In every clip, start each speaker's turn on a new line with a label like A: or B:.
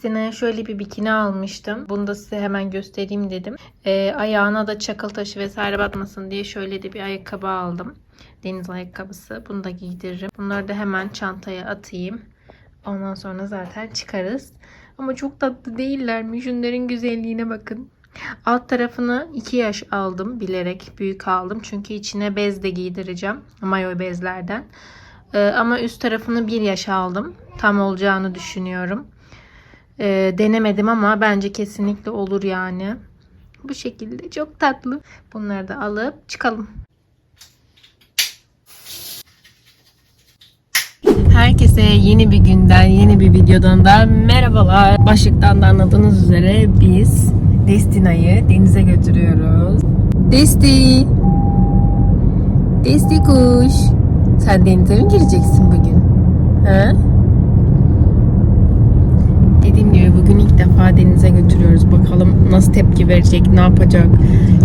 A: Üstüne şöyle bir bikini almıştım. Bunu da size hemen göstereyim dedim. Ee, ayağına da çakıl taşı vesaire batmasın diye şöyle de bir ayakkabı aldım. Deniz ayakkabısı. Bunu da giydiririm. Bunları da hemen çantaya atayım. Ondan sonra zaten çıkarız. Ama çok tatlı değiller mi? Şunların güzelliğine bakın. Alt tarafını 2 yaş aldım bilerek büyük aldım. Çünkü içine bez de giydireceğim. Mayo bezlerden. Ee, ama üst tarafını 1 yaş aldım. Tam olacağını düşünüyorum. Ee, denemedim ama bence kesinlikle olur yani. Bu şekilde çok tatlı. Bunları da alıp çıkalım. Herkese yeni bir günden, yeni bir videodan da merhabalar. Başlıktan da anladığınız üzere biz Destina'yı denize götürüyoruz. Desti! Desti kuş! Sen denize mi gireceksin bugün? Ha? Defa denize götürüyoruz. Bakalım nasıl tepki verecek, ne yapacak.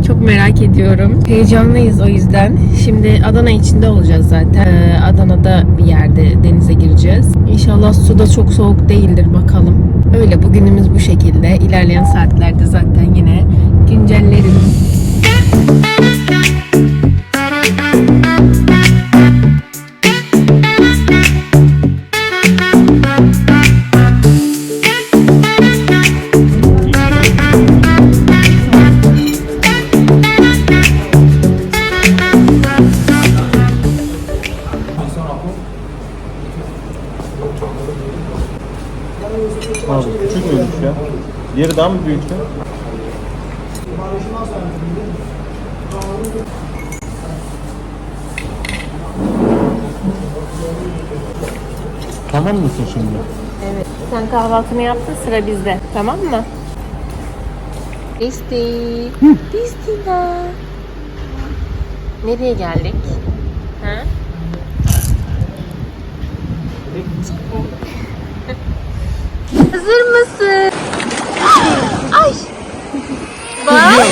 A: Çok merak ediyorum. Heyecanlıyız o yüzden. Şimdi Adana içinde olacağız zaten. Ee, Adana'da bir yerde denize gireceğiz. İnşallah su da çok soğuk değildir bakalım. Öyle bugünümüz bu şekilde. İlerleyen saatlerde zaten yine güncellerim.
B: Abi küçük müymüş ya? Diğeri daha mı büyüktü? Tamam mısın şimdi?
A: Evet. Sen kahvaltını yaptın sıra bizde. Tamam mı? Disti. Distina. Nereye geldik? Ha? Hazır mısın? Ay. Bak.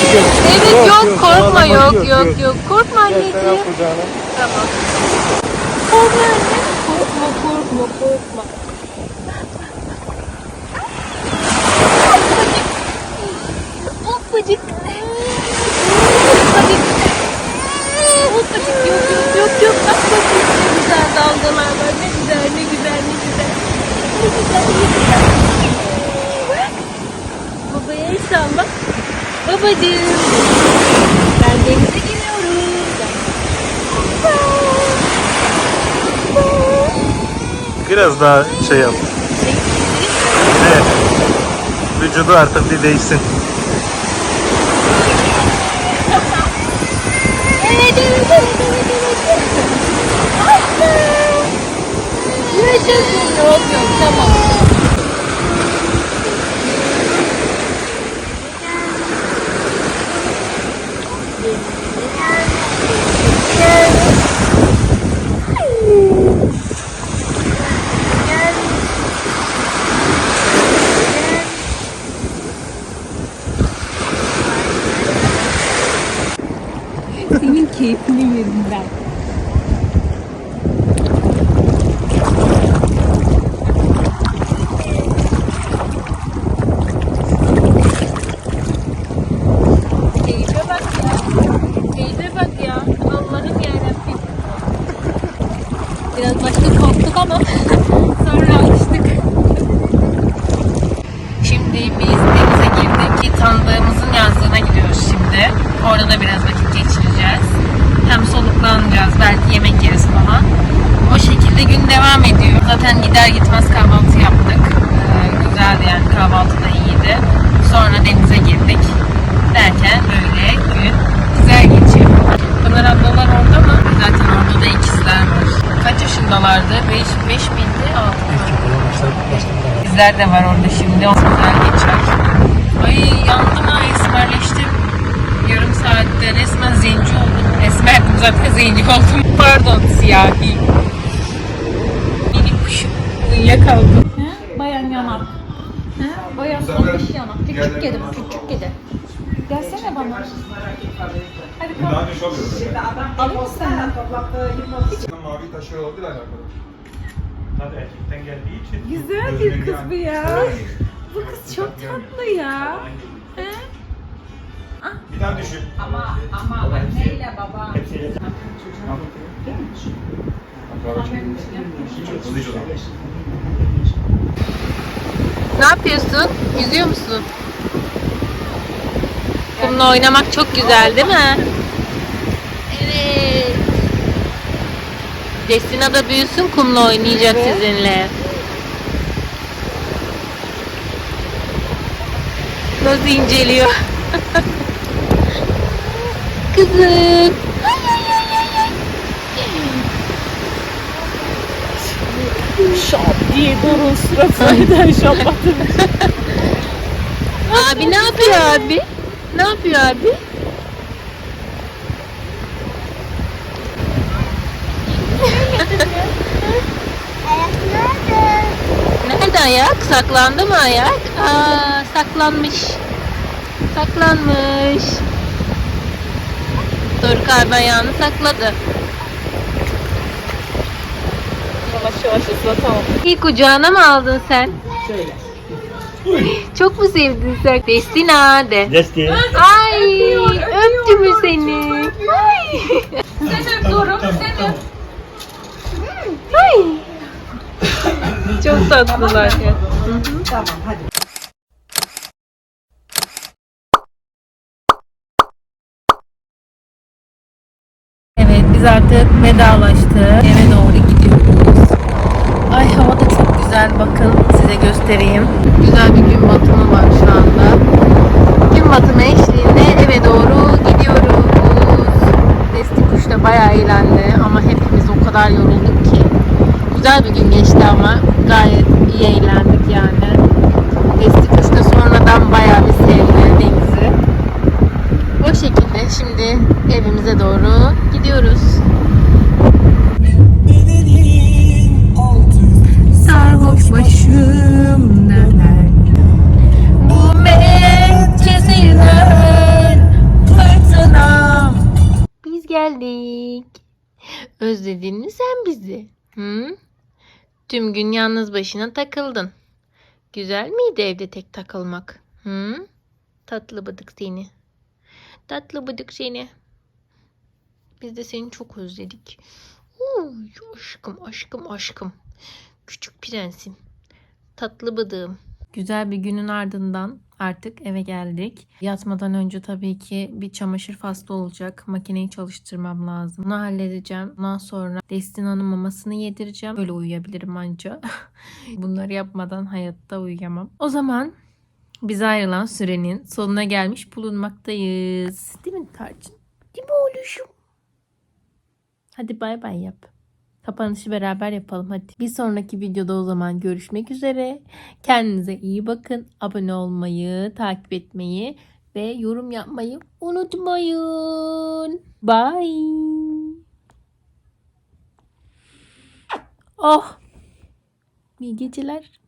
A: Evet yok korkma yok yok yok. Korkma anneciğim. Tamam. Korkma anne. Korkma korkma korkma. Hoppacık. Hoppacık. Hoppacık yok yok yok yok. Bak bak ne güzel dalgalar var. Ne güzel ne güzel ne güzel. Ne güzel ne güzel. Bak. Babaya el salla. Babacığım. Ben denize giriyorum.
B: Biraz daha şey yap. Evet. Vücudu artık bir değişsin.
A: Evet evet evet evet evet. Aferin. Yaşasın. Yok yok tamam. Senin keyfini yerim ben. Keyfe bak ya. Keyfe bak ya. Allah'ım yarabbim. Biraz başta korktuk ama sonra alıştık. Şimdi biz denize girdik ki tanıdığımızın yazdığına gidiyoruz şimdi. Orada da biraz vakit geçireceğiz. Hem soluklanacağız, belki yemek yeriz falan. O şekilde gün devam ediyor. Zaten gider gitmez kahvaltı yaptık. Ee, güzeldi yani kahvaltı da iyiydi. Sonra denize girdik. Derken böyle gün güzel geçiyor. Pınar ablalar orada mı? Zaten orada da ikizler var. Kaç yaşındalardı? 5, 5 miydi? 6 Bizler de var orada şimdi. O güzel geçer. Ay yandım. Saatte resmen zenci oldum. Esmerdim zaten zenci oldum. Pardon siyahi. Benim kuşum uyuyakaldım.
C: Bayan yanak. He? Bayan tombiş yanak. Küçük kedi bu, küçük kedi. Gelsene bana. Hadi kalk. Alayım mı senden?
D: Mavi taşıyor olabilir alakalı.
B: Tabii erkekten geldiği için.
C: Güzel bir kız bu ya. Bu kız çok tatlı ya.
D: Daha düşün.
C: Ama ama anneyle baba.
A: Ne yapıyorsun? Yüzüyor musun? Kumla oynamak çok güzel değil mi? Evet. Destina da büyüsün kumla oynayacak sizinle. Nasıl inceliyor? Kızım.
C: Şap diye Doruk'un suratına şaplatırmış.
A: Abi ne yapıyor abi? Ne yapıyor abi? Nerede ayak? Saklandı mı ayak? Aa, saklanmış. Saklanmış. Doruk abi ayağını sakladı.
C: Yavaş yavaş ıslatalım.
A: İyi kucağına mı aldın sen?
C: Şöyle.
A: Çok mu sevdin sen? Destina de.
B: Desti.
A: Ay öptü mü seni?
C: Sen öp Doruk, sen öp.
A: Ay. Çok tatlılar. Evet biz artık vedalaştık. Eve doğru gidiyoruz. Ay hava da çok güzel. Bakın size göstereyim. Güzel bir gün batımı var şu anda. Gün batımı eşliğinde eve doğru gidiyoruz. Desti kuş da bayağı eğlendi ama hepimiz o kadar yorulduk ki. Güzel bir gün geçti ama gayet iyi eğlendik yani. Özledin mi sen bizi? Hı? Tüm gün yalnız başına takıldın. Güzel miydi evde tek takılmak? Hı? Tatlı bıdık seni. Tatlı bıdık seni. Biz de seni çok özledik. Uy, aşkım aşkım aşkım. Küçük prensim. Tatlı bıdığım. Güzel bir günün ardından artık eve geldik. Yatmadan önce tabii ki bir çamaşır faslı olacak. Makineyi çalıştırmam lazım. Bunu halledeceğim. Ondan sonra Destina'nın mamasını yedireceğim. Böyle uyuyabilirim anca. Bunları yapmadan hayatta uyuyamam. O zaman bize ayrılan sürenin sonuna gelmiş bulunmaktayız. Değil mi Tarçın? Değil mi oğluşum? Hadi bay bay yap. Kapanışı beraber yapalım hadi. Bir sonraki videoda o zaman görüşmek üzere. Kendinize iyi bakın. Abone olmayı, takip etmeyi ve yorum yapmayı unutmayın. Bye. Oh. İyi geceler.